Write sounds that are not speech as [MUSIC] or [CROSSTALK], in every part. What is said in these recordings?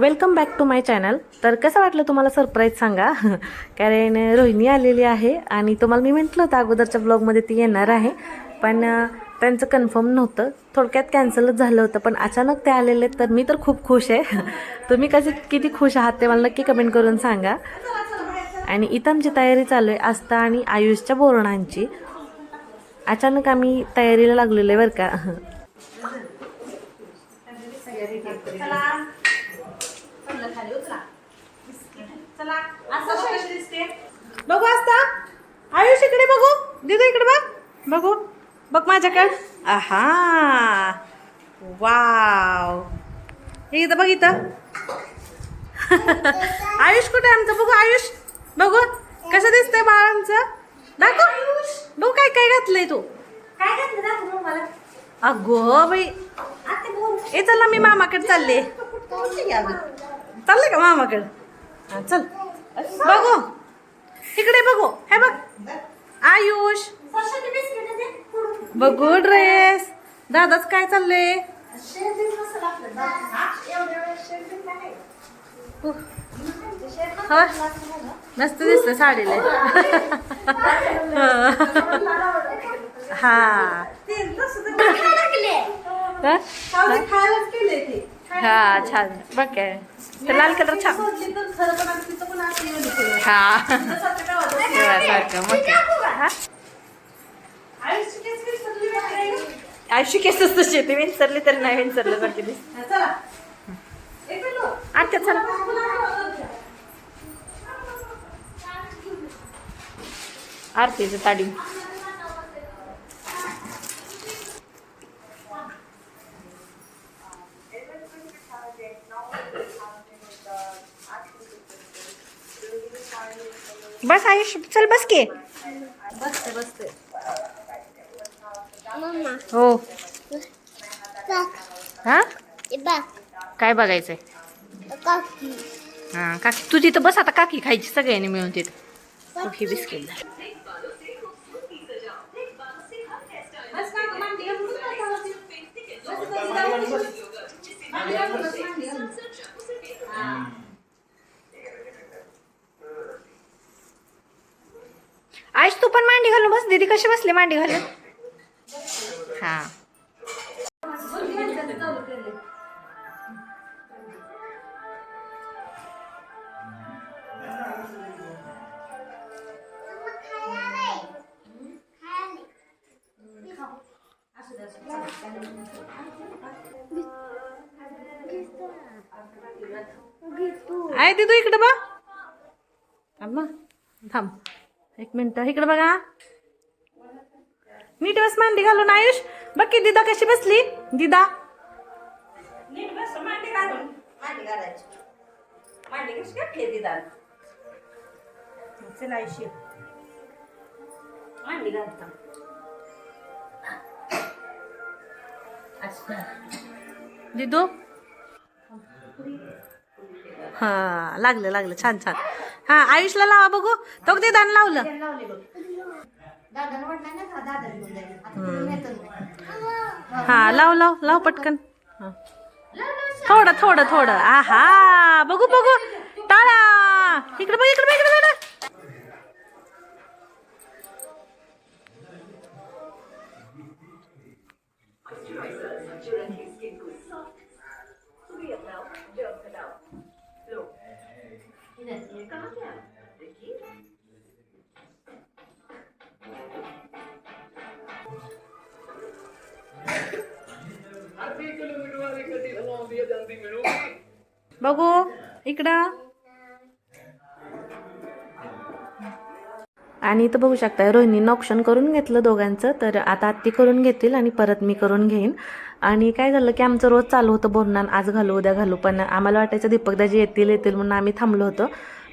Welcome back to my channel तर कसं वाटलं तुम्हाला सरप्राईज सांगा? [LAUGHS] कारण रोहिणी आलेली आहे आणि तुम्हाला मी म्हटलं होतं अगोदरच्या ब्लॉगमध्ये ती येणार आहे. पण त्यांचं कन्फर्म नव्हतं. थोडक्यात कॅन्सलच झालं होतं पण अचानक ते आलेले तर मी तर खूप खुश आहे. [LAUGHS] तुम्ही कसे किती खुश आहात ते मला नक्की कमेंट करून सांगा. आणि इथं आमची तयारी चालू आहे आस्था आणि आयुषच्या बोरणांची. अचानक आम्ही तयारीला लागलेलो आहे बरं का. [LAUGHS] बघू असता आयुष इकडे बघू. दिदू इकडे बघ. बघू. बघ माझ्याकडे. आहा. वाव. हे इथं बघ इथं. [LAUGHS] आयुष कुठे आमचं? बघू आयुष. बघू. कसं दिसतंय बाळ आमचं दाखव. बघू काय काय घातलंय तू. काय घातलं? दाखव मला. अगो बाई. ए चल ना मी मामाकडे चालले. चालले का मामाकडे? हा चल. बघू. इकडे बघू. हे बघ. आयुष. बघू ड्रेस दादाच काय चाललंय? हा? हा मस्त दिसत साडीला. हा. हा? छान. बघ काय लाल कलर छान. हा. मग? आयुष्य केसच तशी ते विंचरली तरी नाही विंचरल्यासारखी दिसत अच्छा चला. आरतीचं ताडी. बस आयुष चल बस के. बसते बसते. मम्मा. हो. हा? काय बघायचंय? काकी. हा काकी तुझी तर बस आता काकी खायची सगळ्यांनी मिळून तिथं. ही बिस्किट तू पण मांडी घालून बस दीदी कशी बसली मांडी घालून? हा. आहे दीदू इकडे बा थांब ना. थांब. एक मिनटं. इकडे बघा. नीट बस मांडी घालून आयुष. बघ की दिदा कशी बसली. दिदा. नीट बस मांडी घालून. मांडी घालायची. मांडी कशी घातली दाल चल मांडी घालता. दिदू. हा लागलं लागलं. छान छान. हा आयुषला लावा बघू. तो दिदान लावलं. हा लाव लाव लाव पटकन. लाव, लाव, थोडं थोडं थोडं. आहा बघू बघू. टाळा. इकडे बघ इकडे बघ इकडे बघ. बघू इकडं. आणि इथं बघू शकता रोहिणीनं ऑप्शन करून घेतलं दोघांचं तर आता आत्ती करून घेतील आणि परत मी करून घेईन. आणि काय झालं की आमचं रोज चालू होतं बोलणार आज घालू उद्या घालू पण आम्हाला वाटायचं दीपकदाजी येतील येतील म्हणून आम्ही थांबलो होतो.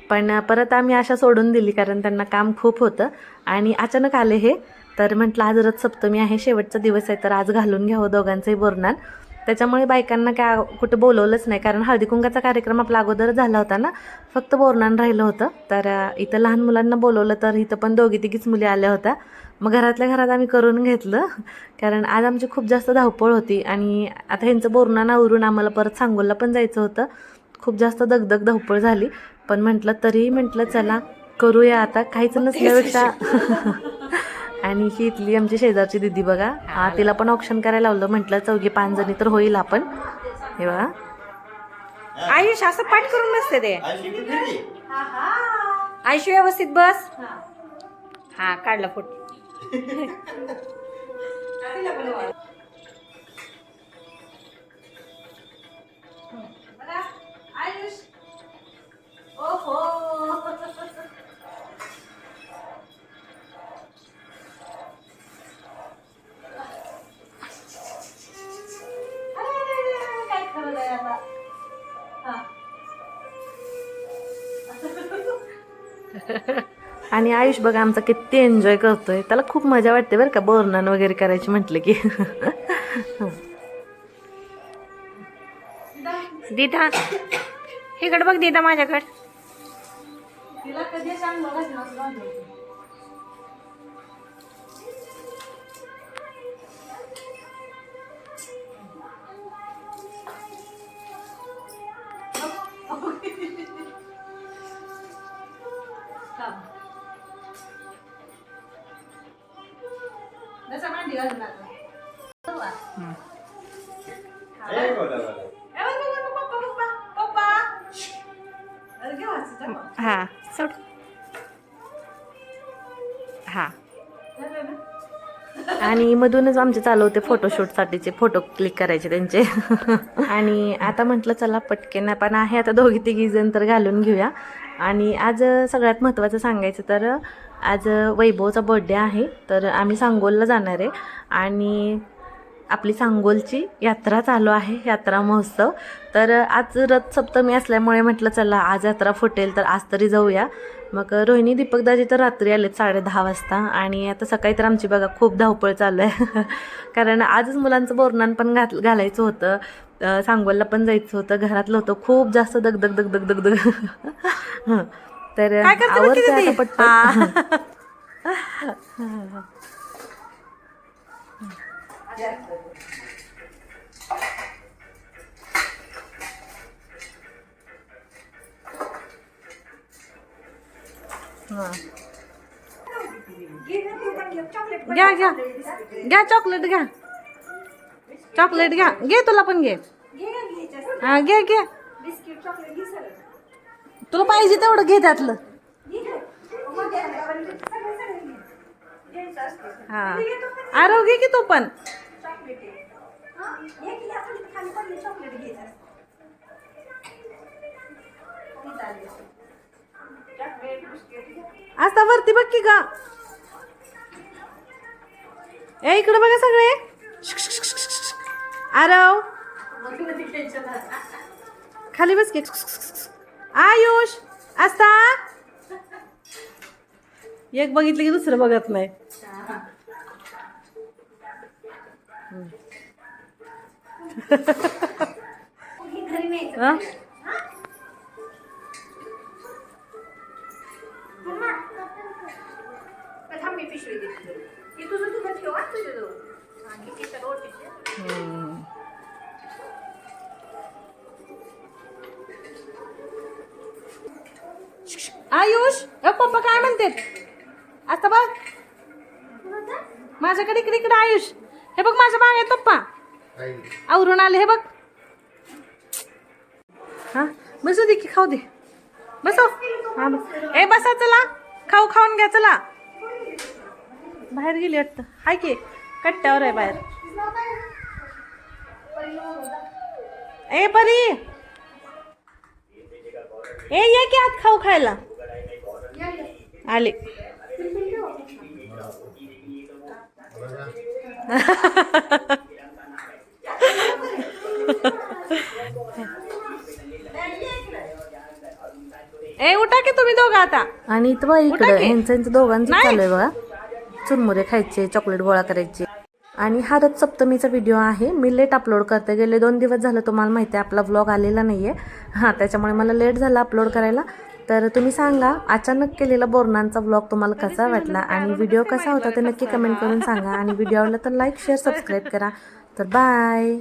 पण परत आम्ही आशा सोडून दिली कारण त्यांना काम खूप होतं. आणि अचानक आले हे तर म्हटलं आज रथ सप्तमी आहे शेवटचा दिवस आहे तर आज घालून घ्यावं दोघांचंही बोरणार त्याच्यामुळे बायकांना काय कुठं बोलवलंच नाही. कारण हळदी कुंकाचा कार्यक्रम आपला अगोदरच झाला होता ना फक्त बोरणान राहिलं होतं. तर इथं लहान मुलांना बोलवलं तर इथं पण दोघी तिघीच मुली आल्या होत्या. मग घरातल्या घरात आम्ही करून घेतलं. कारण आज आमची खूप जास्त धावपळ होती. आणि आता ह्यांचं बोरणानं उरून आम्हाला परत सांगोलला पण जायचं होतं. खूप जास्त दगदग धावपळ झाली. पण म्हटलं तरीही म्हटलं चला करूया आता. काहीच नसल्यापेक्षा [LAUGHS] आणि ही इथली आमची शेजारची दिदी बघा. हा, तिला पण ऑप्शन करायला लावलं. म्हटलं चौघी पाच जणी तर होईल आपण. हे बघा. आयुष असं पाठ करून बसते ते. आयुष व्यवस्थित बस. हा काढला फोटो. आयुष. ओहो. आणि आयुष बघा आमचा किती एन्जॉय करतोय. त्याला खूप मजा वाटते बरं का बोरनान वगैरे करायची म्हटलं की. दीदा इकडे बघ दीदा माझ्याकडे. हा. सोड हा आणि मधूनच आमचे चालू होते फोटोशूटसाठीचे फोटो क्लिक करायचे त्यांचे. आणि आता म्हटलं चला पटकेन. पण आहे आता दोघी तिघी जण तर घालून घेऊया. आणि आज सगळ्यात महत्त्वाचं सांगायचं तर आज वैभवचा बर्थडे आहे तर आम्ही सांगोलला जाणार आहे. आणि आपली सांगोलची यात्रा चालू आहे यात्रा महोत्सव. तर आज रथ सप्तमी असल्यामुळे म्हटलं चला आज यात्रा फुटेल तर आज तरी जाऊया. मग रोहिणी दीपकदाजी तर रात्री आलेत साडे दहा वाजता. आणि आता सकाळी तर आमची बघा खूप धावपळ चालू आहे. [LAUGHS] कारण आजच मुलांचं बोरणान पण घात घालायचं होतं. सांगोलला पण जायचं होतं. घरातलं होतं खूप जास्त दगदग दगदग दगदग. [LAUGHS] हं. तर काय करते बघ आवडते किती आता ती? पटपट हां घ्या घ्या घ्या चॉकलेट घ्या चॉकलेट घ्या घे तुला पण घे हा घे घे बिस्किट चॉकलेट घे सगळं तुला पाहिजे तेवढं घे त्यातलं. हा. आरोग्य घे की तो पण? आता वरती बघ की का ए इकडे बघा सगळे. आरव. खाली बस की. आयुष आस्था? एक बघितलं की दुसरं बघत नाही. हं? आयुष अ पप्पा काय म्हणतात? आता बघ. माझ्याकडे इकडे इकडे आयुष. हे बघ माझ्या मागे पप्पा. आवरून आले हे बघ. हा बसू दे की खाऊ दे. बसो हा बस. ए बसा चला. खाऊ खाऊन घ्या चला. बाहेर गेली वाटतं. हाय की कट्ट्यावर आहे बाहेर. ए परी. ए ये की आत खाऊ खायला. आले. ए उठा की तुम्ही दोघं आता. आणि इथं इकडं. यांचं यांचं दोघांचं. चालू आहे बघा. चुरमुरे खायचे चॉकलेट गोळा करायचे. आणि हा रथ सप्तमीचा व्हिडिओ आहे. मी लेट अपलोड करते. गेले दोन दिवस झालं तुम्हाला माहिती आहे आपला व्लॉग आलेला नाही आहे हां त्याच्यामुळे मला लेट झाला अपलोड करायला. तर तुम्ही सांगा अचानक केलेला बोरनांचा व्लॉग तुम्हाला कसा वाटला आणि व्हिडिओ कसा होता ते नक्की कमेंट करून सांगा. आणि [LAUGHS] व्हिडिओ आवडला तर लाईक शेअर सबस्क्राईब करा. तर बाय